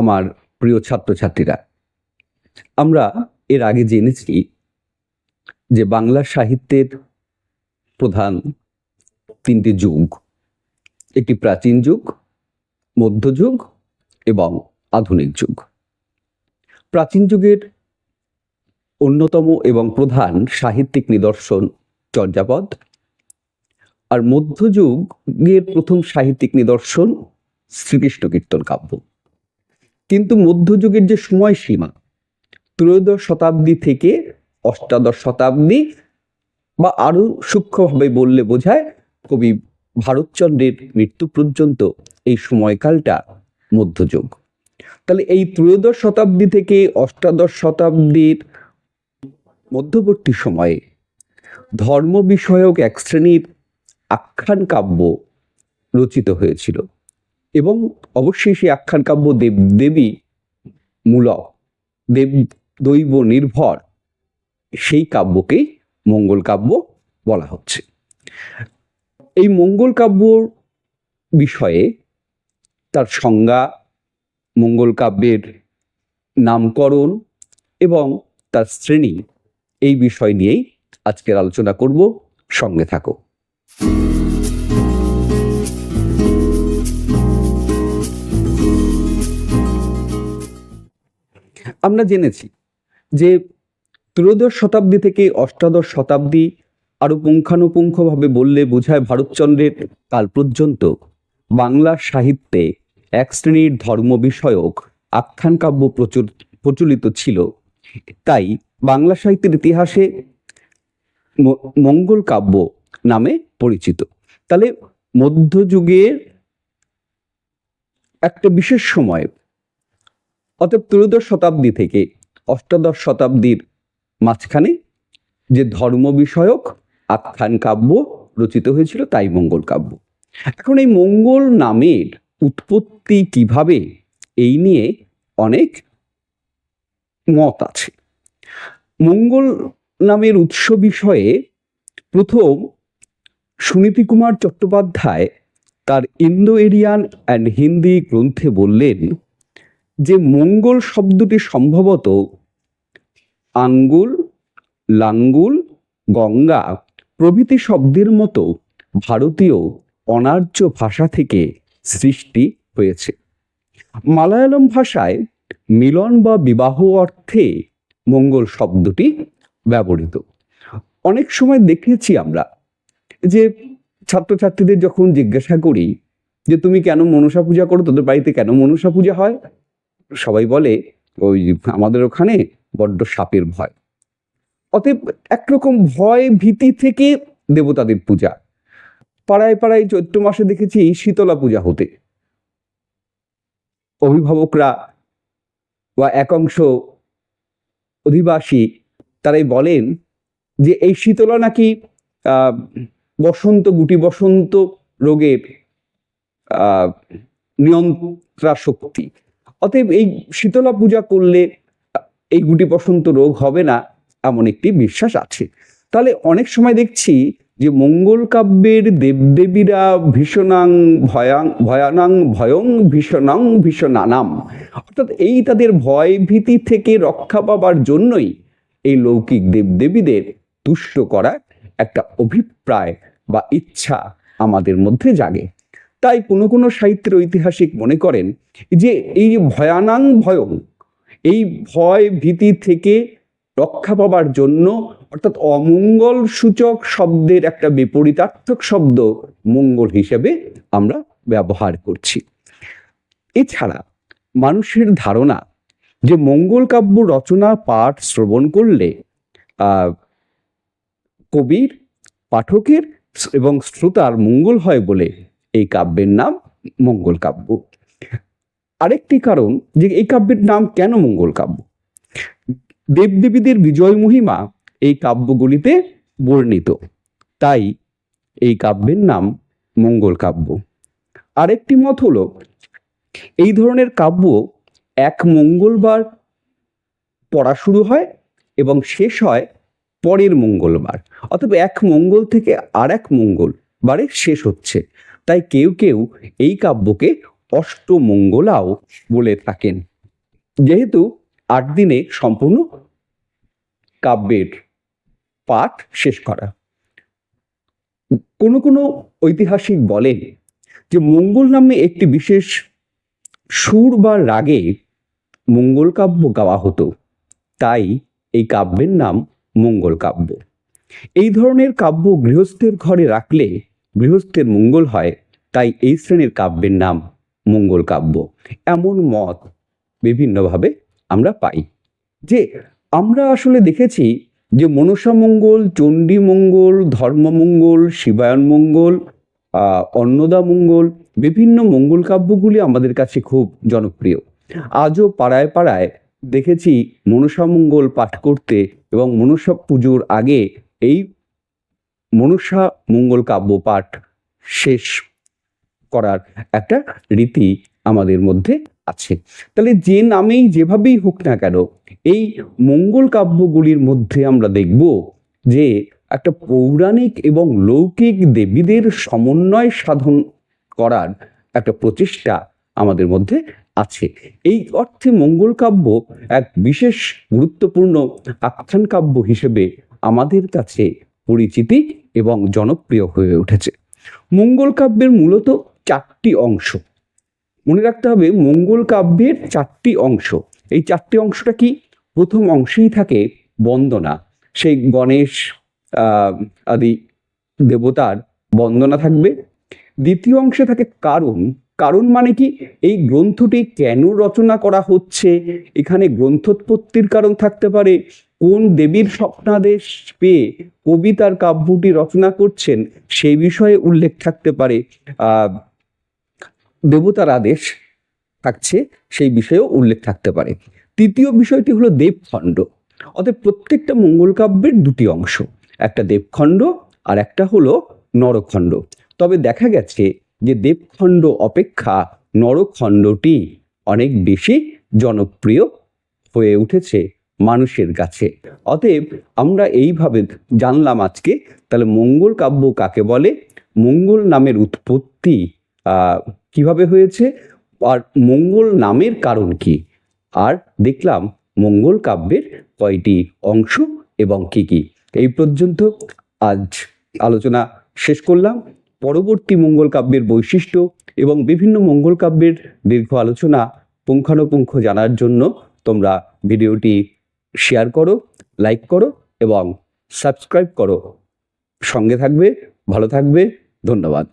আমার প্রিয় ছাত্রছাত্রীরা। আমরা এর আগে জেনেছি যে বাংলা সাহিত্যের প্রধান তিনটি যুগ, একটি প্রাচীন যুগ মধ্যযুগ এবং আধুনিক যুগ। প্রাচীন যুগের অন্যতম এবং প্রধান সাহিত্যিক নিদর্শন চর্যাপদ আর মধ্যযুগের প্রথম সাহিত্যিক নিদর্শন শ্রীকৃষ্ণ কীর্তন কাব্য। কিন্তু মধ্যযুগের যে সময়সীমা, ত্রয়োদশ শতাব্দী থেকে অষ্টাদশ শতাব্দী বা আরও সূক্ষ্মভাবে বললে বোঝায় কবি ভারতচন্দ্রের মৃত্যু পর্যন্ত এই সময়কালটা মধ্যযুগ। তাহলে এই ত্রয়োদশ শতাব্দী থেকে অষ্টাদশ শতাব্দীর মধ্যবর্তী সময়ে ধর্ম বিষয়ক এক শ্রেণির আখ্যান কাব্য রচিত হয়েছিল। এবং অবশ্যই সেই আখ্যান কাব্য দেব, দেবী মূলক, দেব দৈব নির্ভর, সেই কাব্যকেই মঙ্গল কাব্য বলা হচ্ছে। এই মঙ্গল কাব্যর বিষয়ে তার সংজ্ঞা, মঙ্গল কাব্যের নামকরণ এবং তার শ্রেণি এই বিষয় নিয়েই আজকের আলোচনা করব। সঙ্গে থাকো। আমরা জেনেছি যে ত্রয়োদশ শতাব্দী থেকে অষ্টাদশ শতাব্দী আরও পুঙ্খানুপুঙ্খভাবে বললে বোঝায় ভারতচন্দ্রের কাল পর্যন্ত বাংলা সাহিত্যে এক শ্রেণির ধর্ম বিষয়ক আখ্যান কাব্য প্রচুর, প্রচলিত ছিল। তাই বাংলা সাহিত্যের ইতিহাসে মঙ্গল কাব্য নামে পরিচিত। তাহলে মধ্যযুগের একটা বিশেষ সময় অতএব ত্রয়োদশ শতাব্দী থেকে অষ্টাদশ শতাব্দীর মাঝখানে যে ধর্ম বিষয়ক আখ্যান কাব্য রচিত হয়েছিল, তাই মঙ্গল কাব্য। এখন এই মঙ্গল নামের উৎপত্তি কীভাবে, এই নিয়ে অনেক মত আছে। মঙ্গল নামের উৎস বিষয়ে প্রথম সুনীতি কুমার চট্টোপাধ্যায় তার ইন্দো এরিয়ান অ্যান্ড হিন্দি গ্রন্থে বললেন যে মঙ্গল শব্দটি সম্ভবত আঙ্গুল, লাঙ্গুল, গঙ্গা প্রভৃতি শব্দের মতো ভারতীয় অনার্য ভাষা থেকে সৃষ্টি হয়েছে। মালায়ালম ভাষায় মিলন বা বিবাহ অর্থে মঙ্গল শব্দটি ব্যবহৃত। অনেক সময় দেখেছি আমরা যে ছাত্রছাত্রীদের যখন জিজ্ঞাসা করি যে, তুমি কেন মনসা পূজা করো? তোদের বাড়িতে কেন মনসা পূজা হয়? সবাই বলে, ওই আমাদের ওখানে বড্ড সাপের ভয়। অতএব একরকম ভয় ভীতি থেকে দেবতাদের পূজা। পাড়ায় পাড়ায় চৈত্র মাসে দেখেছি শীতলা পূজা হতে। অভিভাবকরা বা একাংশ অধিবাসী তারাই বলেন যে, এই শীতলা নাকি বসন্ত, গুটি বসন্ত রোগের নিয়ন্ত্রা শক্তি অতএব এই শীতলা পূজা করলে, এই গুটি বসন্ত রোগ হবে না, এমন একটি বিশ্বাস আছে। তাহলে অনেক সময় দেখছি যে মঙ্গল কাব্যের দেবদেবীরা ভীষণাং ভয়াং, ভয়ানাং, ভয়ং ভীষণাং ভীষণানাম। অর্থাৎ এই তাদের ভয় ভীতি থেকে রক্ষা পাবার জন্যই এই লৌকিক দেবদেবীদের তুষ্ট করার একটা অভিপ্রায় বা ইচ্ছা আমাদের মধ্যে জাগে। তাই কোনো কোনো সাহিত্যের ঐতিহাসিক মনে করেন যে এই ভয়ানাং ভয়ং, এই ভয় ভীতি থেকে রক্ষা পাবার জন্য অর্থাৎ অমঙ্গল সূচক শব্দের একটা বিপরীতার্থক শব্দ মঙ্গল হিসেবে আমরা ব্যবহার করছি। এছাড়া মানুষের ধারণা যে মঙ্গল কাব্য রচনা, পাঠ, শ্রবণ করলে কবির, পাঠকের এবং শ্রোতার মঙ্গল হয় বলে এই কাব্যের নাম মঙ্গল কাব্য। আরেকটি কারণ যে এই কাব্যের নাম কেন মঙ্গল কাব্য? দেবদেবীদের বিজয় মহিমা এই কাব্যগুলিতে বর্ণিত। তাই এই কাব্যের নাম মঙ্গল কাব্য। আরেকটি মত হলো, এই ধরনের কাব্য এক মঙ্গলবার পড়া শুরু হয় এবং শেষ হয় পরের মঙ্গলবার। অথবা এক মঙ্গল থেকে আর এক মঙ্গলবারে শেষ হচ্ছে। তাই কেউ কেউ এই কাব্যকে অষ্টমঙ্গলাও বলে থাকেন। যেহেতু আট দিনে সম্পূর্ণ কাব্যের পাঠ শেষ করা। কোনো কোনো ঐতিহাসিক বলেন যে মঙ্গল নামে একটি বিশেষ সুর বা রাগে মঙ্গল কাব্য গাওয়া হতো। তাই এই কাব্যের নাম মঙ্গল কাব্য। এই ধরনের কাব্য গৃহস্থের ঘরে রাখলে গৃহস্থের মঙ্গল হয়, তাই এই শ্রেণির কাব্যের নাম মঙ্গল কাব্য। এমন মত বিভিন্নভাবে আমরা পাই। যে আমরা আসলে দেখেছি যে মনসা মঙ্গল, চণ্ডী মঙ্গল ধর্মমঙ্গল শিবায়ন মঙ্গল অন্নদা মঙ্গল বিভিন্ন মঙ্গল কাব্যগুলি আমাদের কাছে খুব জনপ্রিয়। আজও পাড়ায় পাড়ায় দেখেছি মনসা মঙ্গল পাঠ করতে এবং মনসা পুজোর আগে এই মনসা মঙ্গল কাব্য পাঠ শেষ করার একটা রীতি আমাদের মধ্যে আছে। তাহলে যে নামেই যেভাবেই হোক না কেন, এই মঙ্গল কাব্যগুলির মধ্যে আমরা দেখব যে একটা পৌরাণিক এবং লৌকিক দেবীদের সমন্বয় সাধন করার একটা প্রচেষ্টা আমাদের মধ্যে আছে। এই অর্থে মঙ্গল কাব্য এক বিশেষ গুরুত্বপূর্ণ আখ্যান কাব্য হিসেবে আমাদের কাছে পরিচিতি এবং জনপ্রিয় হয়ে উঠেছে। মঙ্গল কাব্যের মূলত চারটি অংশ। মনে রাখতে হবে, মঙ্গল কাব্যের চারটি অংশ। এই চারটি অংশটা কি? প্রথম অংশেই থাকে বন্দনা। সেই গণেশ আদি দেবতার বন্দনা থাকবে। দ্বিতীয় অংশে থাকে কারণ কারণ মানে কি? এই গ্রন্থটি কেন রচনা করা হচ্ছে? এখানে গ্রন্থোৎপত্তির কারণ থাকতে পারে। কোন দেবীর স্বপ্নাদেশ পেয়ে কবি তার কাব্যটি রচনা করছেন সেই বিষয়ে উল্লেখ থাকতে পারে দেবতার আদেশ থাকছে, সেই বিষয়েও উল্লেখ থাকতে পারে। তৃতীয় বিষয়টি হলো দেবখণ্ড। অতএব প্রত্যেকটা মঙ্গল কাব্যের দুটি অংশ, একটা দেবখণ্ড আর একটা হলো নরখণ্ড। তবে দেখা গেছে যে দেবখণ্ড অপেক্ষা নরখণ্ডটি অনেক বেশি জনপ্রিয় হয়ে উঠেছে। মানুষের কাছে। অতএব আমরা এইভাবে জানলাম আজকে, তাহলে মঙ্গল কাব্য কাকে বলে? মঙ্গল নামের উৎপত্তি কীভাবে হয়েছে? আর মঙ্গল নামের কারণ কি? আর দেখলাম মঙ্গল কাব্যের কয়টি অংশ এবং কি কি। এই পর্যন্ত আজ আলোচনা শেষ করলাম। পরবর্তী মঙ্গল কাব্যের বৈশিষ্ট্য এবং বিভিন্ন মঙ্গল কাব্যের দীর্ঘ আলোচনা পুঙ্খানুপুঙ্খ জানার জন্য তোমরা ভিডিওটি শেয়ার করো লাইক করো এবং সাবস্ক্রাইব করো। সঙ্গে থাকবে ভালো থাকবে ধন্যবাদ।